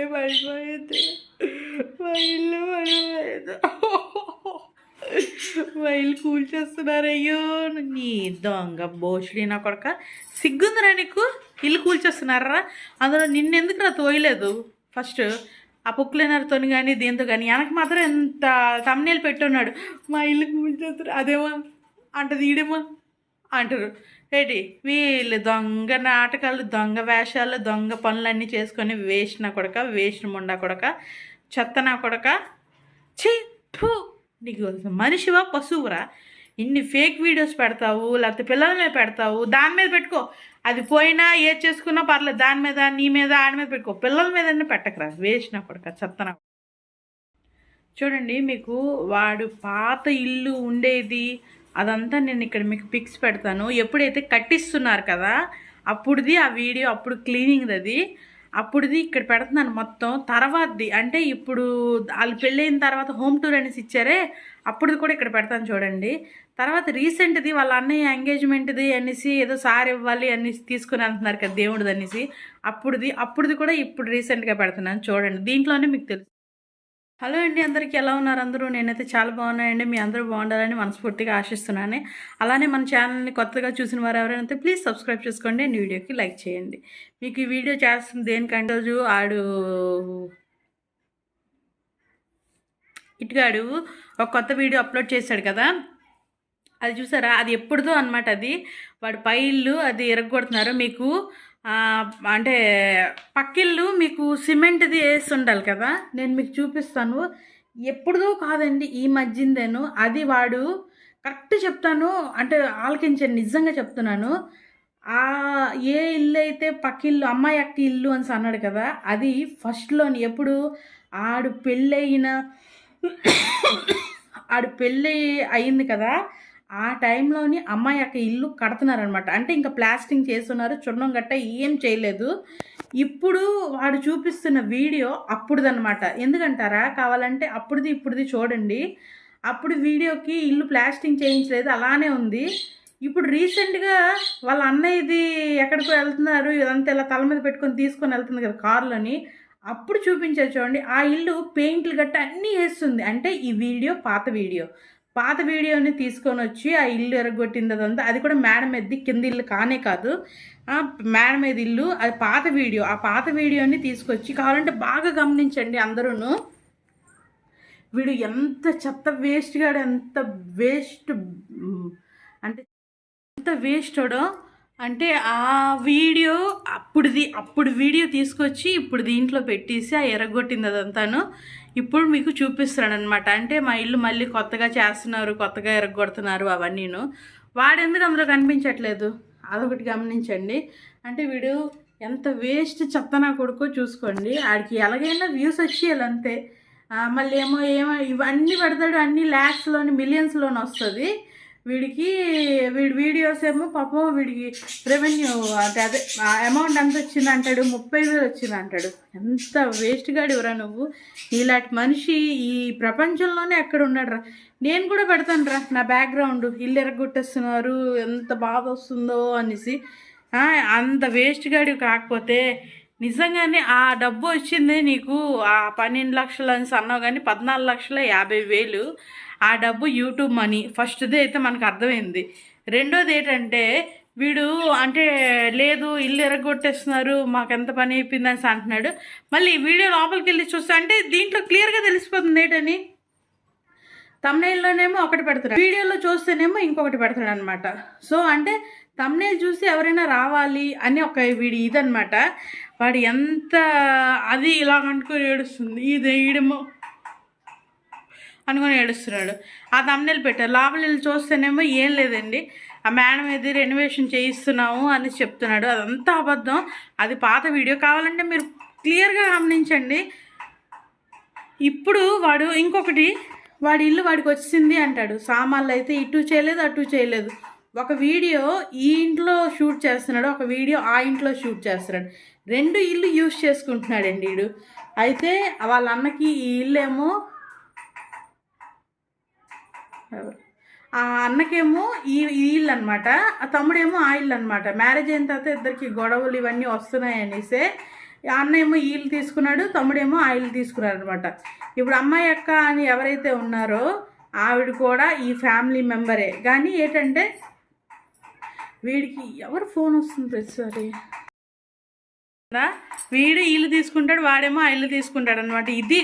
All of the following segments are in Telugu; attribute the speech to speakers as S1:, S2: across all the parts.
S1: ఇల్లు పడిపోయింది. మా ఇల్లు పడిపోయింది. మా ఇల్లు కూల్చేస్తున్నారయ్యో నీ దొంగ బోషుడి నా కొడక. సిగ్గుందిరా నీకు? ఇల్లు కూల్చేస్తున్నారా అందులో నిన్నెందుకు రా తోయలేదు? ఫస్ట్ ఆ పుక్లైనర్తో కానీ దీంతో కానీ వెనక మాత్రం ఎంత తమ్నేలు పెట్టున్నాడు. మా ఇల్లు కూల్చేస్తారు అదేమో అంటది ఈడేమో అంటారు. ఏంటి? వీళ్ళు దొంగ నాటకాలు దొంగ వేషాలు దొంగ పనులన్నీ చేసుకొని వేసిన కొడక వేసిన ముండా కొడక చెత్త నా కొడక. ఛీ! ఫు! నీకు మనిషివా పశువురా? ఇన్ని ఫేక్ వీడియోస్ పెడతావు లేకపోతే పిల్లల మీద పెడతావు దాని మీద పెట్టుకో. అది పోయినా ఏది చేసుకున్నా పర్లేదు దాని మీద నీ మీద ఆడి మీద పెట్టుకో. పిల్లల మీద పెట్టకరా. వేసిన కొడక చెత్తన చూడండి మీకు వాడు పాత ఇల్లు ఉండేది అదంతా నేను ఇక్కడ మీకు పిక్స్ పెడతాను. ఎప్పుడైతే కట్టిస్తున్నారు కదా అప్పుడుది ఆ వీడియో అప్పుడు క్లీనింగ్ అది అప్పుడుది ఇక్కడ పెడుతున్నాను మొత్తం. తర్వాతది అంటే ఇప్పుడు వాళ్ళు పెళ్ళైన తర్వాత హోమ్ టూర్ అనేసి ఇచ్చారే అప్పుడుది కూడా ఇక్కడ పెడతాను చూడండి. తర్వాత రీసెంట్ది వాళ్ళ అన్నయ్య ఎంగేజ్మెంట్ది అనేసి ఏదో సార్ ఇవ్వాలి అనేసి తీసుకుని అంటున్నారు కదా దేవుడిది అనేసి. అప్పుడుది అప్పుడుది కూడా ఇప్పుడు రీసెంట్గా పెడుతున్నాను చూడండి. దీంట్లోనే మీకు తెలుసు. హలో అండి అందరికీ ఎలా ఉన్నారు? అందరూ నేనైతే చాలా బాగున్నాయండి మీ అందరూ బాగుండాలని మనస్ఫూర్తిగా ఆశిస్తున్నాను. అలానే మన ఛానల్ని కొత్తగా చూసిన వారు ఎవరైనా ప్లీజ్ సబ్స్క్రైబ్ చేసుకోండి. అండ్ వీడియోకి లైక్ చేయండి. మీకు ఈ వీడియో చేస్తుంది దేనికంటే రోజు ఆడు ఇటుగాడు ఒక కొత్త వీడియో అప్లోడ్ చేశాడు కదా? అది చూసారా? అది ఎప్పుడుదో అనమాట అది. వాడు పై ఇల్లు అది ఎరగొడుతున్నారు మీకు అంటే పక్కిళ్ళు మీకు సిమెంట్ది వేసి ఉండాలి కదా నేను మీకు చూపిస్తాను. ఎప్పుడుదో కాదండి ఈ మధ్యందేను. అది వాడు కరెక్ట్ చెప్తాను అంటే ఆలకించండి నిజంగా చెప్తున్నాను. ఆ ఏ ఇల్లు అయితే పక్కిల్లు అమ్మాయి అక్క ఇల్లు అని అన్నాడు కదా అది ఫస్ట్లోని ఎప్పుడు? ఆడు పెళ్ళయిన ఆడు పెళ్ళి అయింది కదా ఆ టైంలోని అమ్మాయి యొక్క ఇల్లు కడుతున్నారనమాట అంటే ఇంకా ప్లాస్టింగ్ చేస్తున్నారు చున్నం గట్ట ఏం చేయలేదు. ఇప్పుడు వాడు చూపిస్తున్న వీడియో అప్పుడుదనమాట ఎందుకంటారా? కావాలంటే అప్పుడుది ఇప్పుడుది చూడండి. అప్పుడు వీడియోకి ఇల్లు ప్లాస్టింగ్ చేయించలేదు అలానే ఉంది. ఇప్పుడు రీసెంట్గా వాళ్ళ అన్నయ్యది ఎక్కడికో వెళ్తున్నారు ఇదంతా ఇలా తల మీద పెట్టుకొని తీసుకొని వెళ్తుంది కదా కారులోని. అప్పుడు చూపించారు చూడండి ఆ ఇల్లు పెయింట్లు గట్ట అన్నీ వేస్తుంది. అంటే ఈ వీడియో పాత వీడియో. పాత వీడియోని తీసుకొని వచ్చి ఆ ఇల్లు ఎరగొట్టింది అదంతా. అది కూడా మేడం ఎద్ది కింద ఇల్లు కానే కాదు. మేడం మీద ఇల్లు అది పాత వీడియో. ఆ పాత వీడియోని తీసుకొచ్చి కావాలంటే బాగా గమనించండి అందరూను. వీడు ఎంత చెత్త వేస్ట్ గాడు ఎంత వేస్ట్ అంటే ఎంత వేస్టోడో అంటే ఆ వీడియో అప్పుడుది అప్పుడు వీడియో తీసుకొచ్చి ఇప్పుడు దీంట్లో పెట్టేసి ఆ ఎరగొట్టింది అదంతాను. ఇప్పుడు మీకు చూపిస్తున్నాడు అనమాట అంటే మా ఇల్లు మళ్ళీ కొత్తగా చేస్తున్నారు కొత్తగా ఎరగొడుతున్నారు అవన్నీను. వాడెందుకు అందులో కనిపించట్లేదు? అదొకటి గమనించండి. అంటే వీడు ఎంత వేస్ట్ చెత్తనా కొడుకో చూసుకోండి. ఆడికి ఎలాగైనా వ్యూస్ వచ్చేయాలి అంతే. మళ్ళీ ఏమో ఏమో ఇవన్నీ పెడతాడు అన్ని ల్యాక్స్లోని మిలియన్స్లోని వస్తుంది వీడికి వీడి వీడియోస్ ఏమో పాపం వీడికి రెవెన్యూ అంటే అదే అమౌంట్ ఎంత వచ్చింది అంటాడు ముప్పై వేలు వచ్చింది అంటాడు. ఎంత వేస్ట్ గాడు నువ్వు. ఇలాంటి మనిషి ఈ ప్రపంచంలోనే ఎక్కడ ఉన్నాడు రా నేను కూడా పెడతాను రా నా బ్యాక్గ్రౌండ్ ఇల్లు ఎరగొట్టేస్తున్నారు ఎంత బాధ వస్తుందో అనేసి. అంత వేస్ట్ గాడి కాకపోతే నిజంగానే ఆ డబ్బు వచ్చింది నీకు ఆ పన్నెండు లక్షలు అని అన్నావు కానీ పద్నాలుగు లక్షల యాభై వేలు. ఆ డబ్బు యూట్యూబ్ మనీ. ఫస్ట్ది అయితే మనకు అర్థమైంది. రెండోది ఏంటంటే వీడు అంటే లేదు ఇల్లు ఎరగొట్టేస్తున్నారు మాకు ఎంత పని అయిపోయిందని అంటున్నాడు. మళ్ళీ వీడియో లోపలికి వెళ్ళి చూస్తా అంటే దీంట్లో క్లియర్గా తెలిసిపోతుంది ఏంటని? తమ్నైల్లోనేమో ఒకటి పెడతాడు. వీడియోలో చూస్తేనేమో ఇంకొకటి పెడతాడు అనమాట సో అంటే తమ్నేల్ చూసి ఎవరైనా రావాలి అని ఒక వీడి ఇదనమాట వాడు ఎంత అది ఇలా అనుకుని ఏడుస్తుంది. ఇది వేయడమో అనుకుని ఏడుస్తున్నాడు. ఆ తమ్నెల్ పెట్టారు లోపల వెళ్ళి చూస్తేనేమో ఏం లేదండి. ఆ మేడం ఏది రెనోవేషన్ చేయిస్తున్నాము అని చెప్తున్నాడు. అదంతా అబద్ధం. అది పాత వీడియో కావాలంటే మీరు క్లియర్గా గమనించండి. ఇప్పుడు వాడు ఇంకొకటి వాడి ఇల్లు వాడికి వచ్చింది అంటాడు. సామాన్లు అయితే ఇటు చేయలేదు అటు చేయలేదు. ఒక వీడియో ఈ ఇంట్లో షూట్ చేస్తున్నాడు. ఒక వీడియో ఆ ఇంట్లో షూట్ చేస్తున్నాడు. రెండు ఇల్లు యూజ్ చేసుకుంటున్నాడండి వీడు. అయితే వాళ్ళ అన్నకి ఈ ఇల్లు ఏమో ఆ అన్నకేమో ఈ వీళ్ళు అనమాట ఆ తమ్ముడేమో ఆ ఇల్లు అనమాట మ్యారేజ్ అయిన తర్వాత ఇద్దరికి గొడవలు ఇవన్నీ వస్తున్నాయి అనేసే అన్న ఏమో ఈ తీసుకున్నాడు తమ్ముడేమో ఆయిల్ తీసుకున్నాడు అనమాట ఇప్పుడు అమ్మాయి అక్క అని ఎవరైతే ఉన్నారో ఆవిడ కూడా ఈ ఫ్యామిలీ మెంబరే. కానీ ఏంటంటే వీడికి ఎవరు ఫోన్ వస్తుంది ప్రతిసారి? వీడు ఇల్లు తీసుకుంటాడు వాడేమో ఆ ఇల్లు తీసుకుంటాడు అనమాట ఇది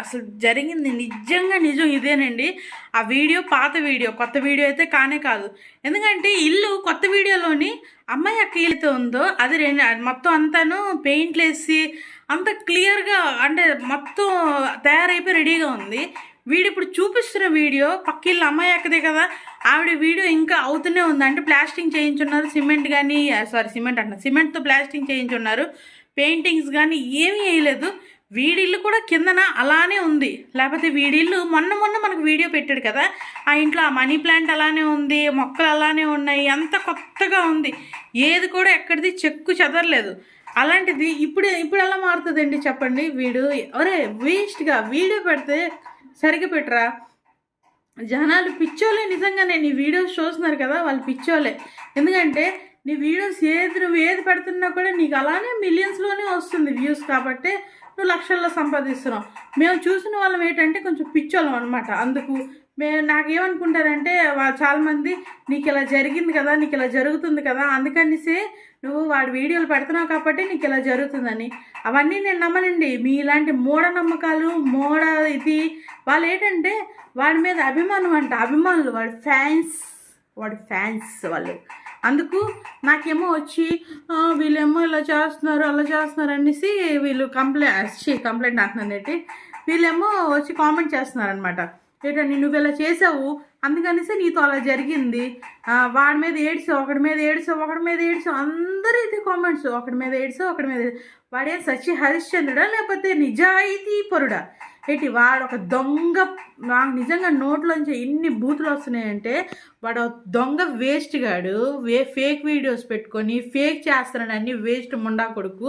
S1: అసలు జరిగింది నిజంగా నిజం ఇదేనండి. ఆ వీడియో పాత వీడియో కొత్త వీడియో అయితే కానే కాదు. ఎందుకంటే ఇల్లు కొత్త వీడియోలోని అమ్మాయి అక్క ఇల్లుతో ఉందో అది రెండు మొత్తం అంతాను పెయింట్లు వేసి అంత క్లియర్గా అంటే మొత్తం తయారైపోయి రెడీగా ఉంది. వీడు ఇప్పుడు చూపిస్తున్న వీడియో పక్కిళ్ళ అమ్మాయి ఎక్కదే కదా. ఆవిడ వీడియో ఇంకా అవుతూనే ఉంది. అంటే ప్లాస్టింగ్ చేయించున్నారు సిమెంట్ కానీ సారీ సిమెంట్ అంటున్నారు సిమెంట్తో ప్లాస్టింగ్ చేయించున్నారు. పెయింటింగ్స్ కానీ ఏమీ వేయలేదు. వీడిల్లు కూడా కిందన అలానే ఉంది. లేకపోతే వీడిల్లు మొన్న మొన్న మనకు వీడియో పెట్టాడు కదా. ఆ ఇంట్లో ఆ మనీ ప్లాంట్ అలానే ఉంది మొక్కలు అలానే ఉన్నాయి అంత కొత్తగా ఉంది. ఏది కూడా ఎక్కడిది చెక్కు చెదరలేదు. అలాంటిది ఇప్పుడు ఇప్పుడు ఎలా మారుతుందండి చెప్పండి? వీడు ఒరే వేస్ట్గా వీడియో పెడితే సరిగ్గా పెట్టరా? జనాలు పిచ్చోలే నిజంగానే నీ వీడియోస్ చూస్తున్నారు కదా వాళ్ళు పిచ్చోలే ఎందుకంటే నీ వీడియోస్ ఏది నువ్వు ఏది పెడుతున్నా కూడా నీకు అలానే మిలియన్స్లోనే వస్తుంది వ్యూస్ కాబట్టి నువ్వు లక్షల్లో సంపాదిస్తున్నావు. మేము చూసిన వాళ్ళం ఏంటంటే కొంచెం పిచ్చోళ్ళం అనమాట అందుకు మేము నాకేమనుకుంటారంటే వాళ్ళు చాలామంది నీకు ఇలా జరిగింది కదా నీకు ఇలా జరుగుతుంది కదా అందుకనిసే నువ్వు వాడి వీడియోలు పెడుతున్నావు కాబట్టి నీకు ఇలా జరుగుతుందని. అవన్నీ నేను నమ్మనండి. మీ ఇలాంటి మూఢనమ్మకాలు మూఢ ఇది వాళ్ళు ఏంటంటే వాడి మీద అభిమానం అంట. అభిమానులు వాడి ఫ్యాన్స్ వాడి ఫ్యాన్స్ వాళ్ళు. అందుకు నాకేమో వచ్చి వీళ్ళేమో ఇలా చేస్తున్నారు అలా చేస్తున్నారు అనేసి వీళ్ళు కంప్లైంట్ కంప్లైంట్ అంటున్నాను ఏంటి వీళ్ళేమో వచ్చి కామెంట్ చేస్తున్నారు అనమాట నువ్వు ఇలా చేసావు? అందుకనేసి నీతో అలా జరిగింది. వాడి మీద ఏడ్చావు ఒకడి మీద ఏడ్చావు ఒకడి మీద ఏడ్చావు అందరూ ఇది కామెంట్స్ ఒకడి మీద ఏడ్చావు ఒకడి మీద వాడే సచి హరిశ్చంద్రుడా లేకపోతే నిజాయితీ పరుడా ఏంటి వాడు ఒక దొంగ నాకు నిజంగా నోట్లోంచి ఎన్ని బూతులు వస్తున్నాయంటే వాడు దొంగ వేస్ట్ గాడు వే ఫేక్ వీడియోస్ పెట్టుకొని ఫేక్ చేస్తున్నాడని అన్ని వేస్ట్ ముండా కొడుకు.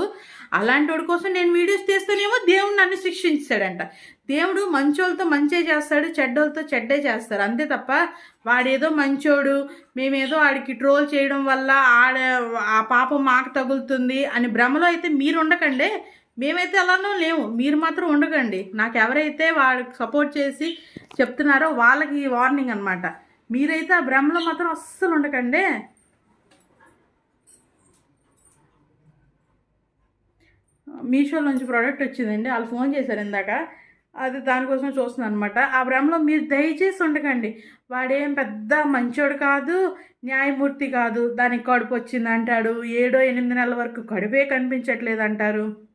S1: అలాంటి వాడి కోసం నేను వీడియోస్ తీస్తానేమో దేవుడు నన్ను శిక్షించాడంట. దేవుడు మంచోళ్ళతో మంచే చేస్తాడు చెడ్డోళ్ళతో చెడ్డే చేస్తారు అంతే తప్ప వాడేదో మంచోడు మేమేదో ఆడికి ట్రోల్ చేయడం వల్ల ఆడ ఆ పాపం మాకు తగులుతుంది అని భ్రమలో అయితే మీరు ఉండకండి. మేమైతే అలానో లేవు మీరు మాత్రం ఉండకండి. నాకు ఎవరైతే వాడికి సపోర్ట్ చేసి చెప్తున్నారో వాళ్ళకి వార్నింగ్ అనమాట మీరైతే ఆ భ్రమలో మాత్రం అస్సలు ఉండకండి. మీషో నుంచి ప్రోడక్ట్ వచ్చిందండి. వాళ్ళు ఫోన్ చేశారు ఇందాక. అది దానికోసం చూస్తున్నాను అనమాట ఆ భ్రమలో మీరు దయచేసి ఉండకండి. వాడేం పెద్ద మంచోడు కాదు న్యాయమూర్తి కాదు. దానికి కడుపు వచ్చింది అంటాడు ఏడో ఎనిమిది నెలల వరకు కడుపే కనిపించట్లేదు అంటారు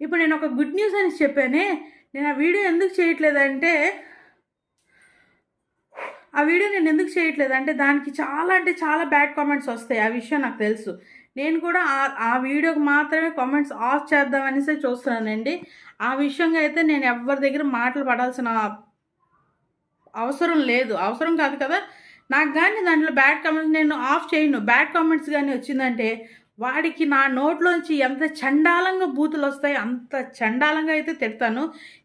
S1: ఇప్పుడు నేను ఒక గుడ్ న్యూస్ అని చెప్పానే నేను ఆ వీడియో ఎందుకు చేయట్లేదంటే ఆ వీడియో నేను ఎందుకు చేయట్లేదు అంటే దానికి చాలా అంటే చాలా బ్యాడ్ కామెంట్స్ వస్తాయి. ఆ విషయం నాకు తెలుసు. నేను కూడా ఆ- వీడియోకి మాత్రమే కామెంట్స్ ఆఫ్ చేద్దామనేసే చూస్తున్నానండి. ఆ విషయంగా అయితే నేను ఎవరి దగ్గర మాటలు పడాల్సిన అవసరం లేదు. అవసరం కాదు కదా. నాకు కానీ దాంట్లో బ్యాడ్ కామెంట్స్ నేను ఆఫ్ చేయను. బ్యాడ్ కామెంట్స్ కానీ వచ్చిందంటే వాడికి నా నోట్లోంచి ఎంత చండాలంగా బూతులు వస్తాయి అంత చండాలంగా అయితే తిడతాను.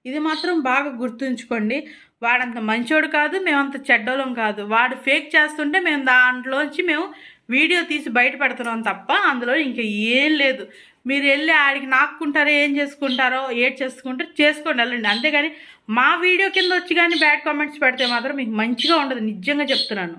S1: ఇది మాత్రం బాగా గుర్తుంచుకోండి. వాడంత మంచోడు కాదు మేము అంత చెడ్డోళం కాదు. వాడు ఫేక్ చేస్తుంటే మేము దాంట్లోంచి మేము వీడియో తీసి బయటపెడుతున్నాం తప్ప అందులో ఇంకా ఏం లేదు. మీరు వెళ్ళి ఆడికి నాక్కుంటారో ఏం చేసుకుంటారో ఏడ్ చేసుకుంటారో చేసుకోండి వెళ్ళండి. అంతేగాని మా వీడియో కింద వచ్చి కానీ బ్యాడ్ కామెంట్స్ పెడితే మాత్రం మీకు మంచిగా ఉండదు. నిజంగా చెప్తున్నాను.